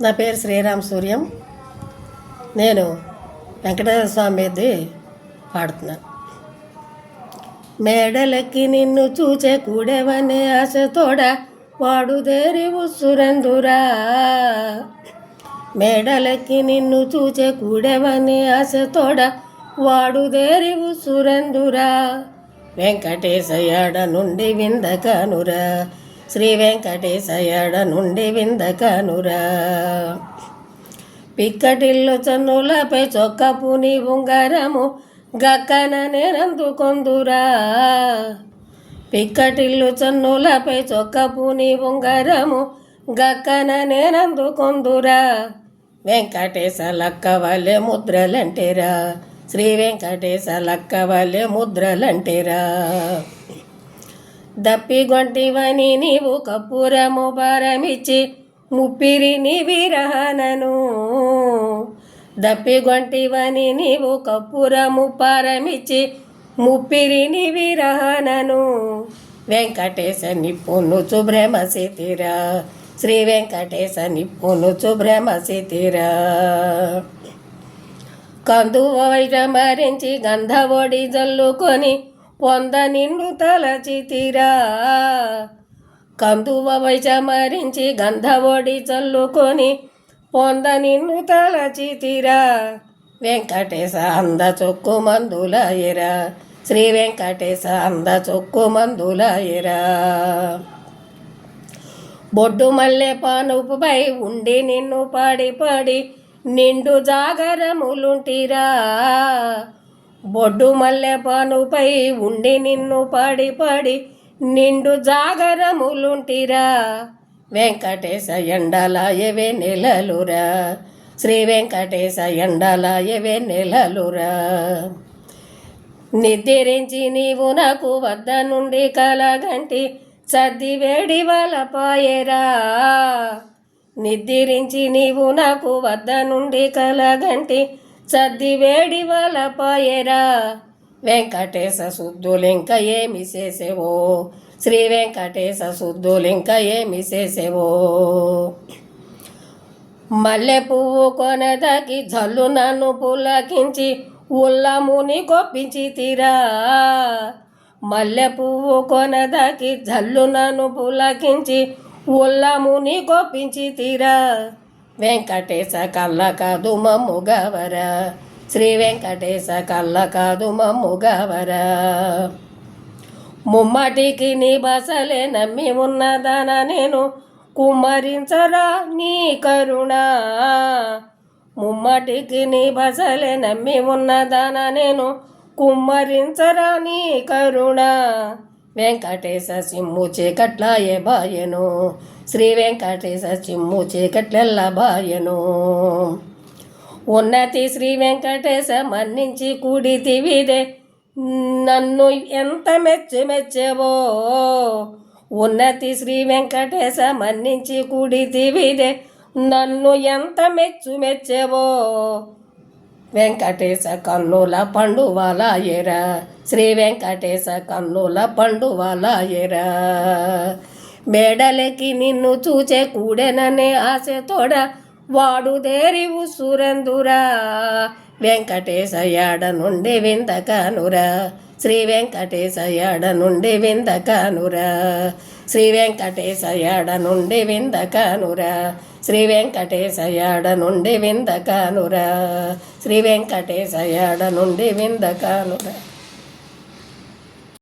నా పేరు శ్రీరామ్ సూర్యం. నేను వెంకటేశ్వర స్వామి మీది పాడుతున్నాను. మేడలకి నిన్ను చూచే కూడేవనే ఆశతోడ వాడుదేరి ఉసురందురా. మేడలకి నిన్ను చూచే కూడేవనే ఆశతోడ వాడుదేరి ఉసురందురా. వెంకటేశయాడ నుండి విందకనురా. శ్రీ వెంకటేశయడ నుండి విందకనురా. పిక్కటిల్లు చన్నులపై చొక్కపుని ఉంగరము గక్కన నేనందుకొందురా పిక్కటిల్లు చన్నులపై చొక్కపుని ఉంగరము గక్కన నేనందుకొందురా వెంకటేశ లక్కవలె ముద్రలంటేరా. శ్రీ వెంకటేశ లక్కవలె ముద్రలంటేరా. దప్పిగొంటివని నీవు కపూరము భారమిచ్చి ముప్పిరి నీ విరహనను. దప్పిగొంటివని నీవు కపూరము పారమిచ్చి ముప్పిరి నీ విరహనను. వెంకటేశ నిప్పును శుభ్రమసితిరా శ్రీ వెంకటేశ నిప్పును శుభ్రమసితిరా కందువ మరించి గంధవొడి జల్లుకొని పొంద నిన్ను తలచితిరా కందువ వైచమరించి గంధవొడి చల్లుకొని పొంద నిన్ను తలచితిరా వెంకటేశ అంద చొక్కు మందులాయరా శ్రీ వెంకటేశ అంద చొక్కు మందులాయరా బొడ్డు మల్లె పానుపుపై ఉండి నిన్ను పాడి పాడి నిండు జాగరములుంటిరా. బొడ్డు మల్లెపానుపై ఉండి నిన్ను పడి పడి నిండు జాగరములుంటిరా. వెంకటేశ ఎండలాయవే నెలలురా. శ్రీ వెంకటేశ ఎండలాయవే నెలలురా. నిద్రించి నీవు నాకు వద్ద నుండి కలగంటి సర్ది వేడి వలపాయరా. నిద్రించి నీవు నాకు వద్ద నుండి కలగంటి సర్ది వేడి వలపాయరా వెంకటేశ శుద్ధులింక ఏమి చేసేవో? శ్రీ వెంకటేశ శుద్ధులింక ఏమి చేసేవో? మల్లె పువ్వు కొనదకి జల్లు నన్ను పులకించి ఉల్లముని కొప్పించి తీరా. మల్లె పువ్వు కొనదకి జల్లు నన్ను పులకించి ఉల్లముని కొప్పించి తీరా. వెంకటేశ కళ్ళ కాదు మమ్ముగవర శ్రీ వెంకటేశ కళ్ళ కాదు మమ్ముగవర ముమ్మటికి నీ బసలే నమ్మి ఉన్నదన నేను కుమ్మరించరా నీ కరుణ. ముమ్మటికి నీ బసలే నమ్మి ఉన్నదాన నేను కుమ్మరించరా నీ కరుణ. వెంకటేశ సిమ్ము చీకట్లాయే బాయను. శ్రీ వెంకటేశ చిమ్ము చీకట్లెల్ల బాయను. ఉన్నతి శ్రీ వెంకటేశ మన్నించి కూడితివిదే. నన్ను ఎంత మెచ్చి మెచ్చేవో. ఉన్నతి శ్రీ వెంకటేశ మన్నించి కూడితివిదే. నన్ను ఎంత మెచ్చు మెచ్చేవో. వెంకటేశ కన్నుల పండువలాయరా శ్రీ వెంకటేశ కన్నుల పండువాల ఎరా. మేడలకి నిన్ను చూచే కూడెననే ఆశతోడ వాడు దేరివు సురందురా వెంకటేశయాడ నుండి విందకానురా శ్రీ వెంకటేశయాడ నుండి విందకానురా శ్రీ వెంకటేశయాడ నుండి విందకానురా శ్రీ వెంకటేశయాడ నుండి విందకానురా. శ్రీ వెంకటేశయాడ నుండి విందకానురా.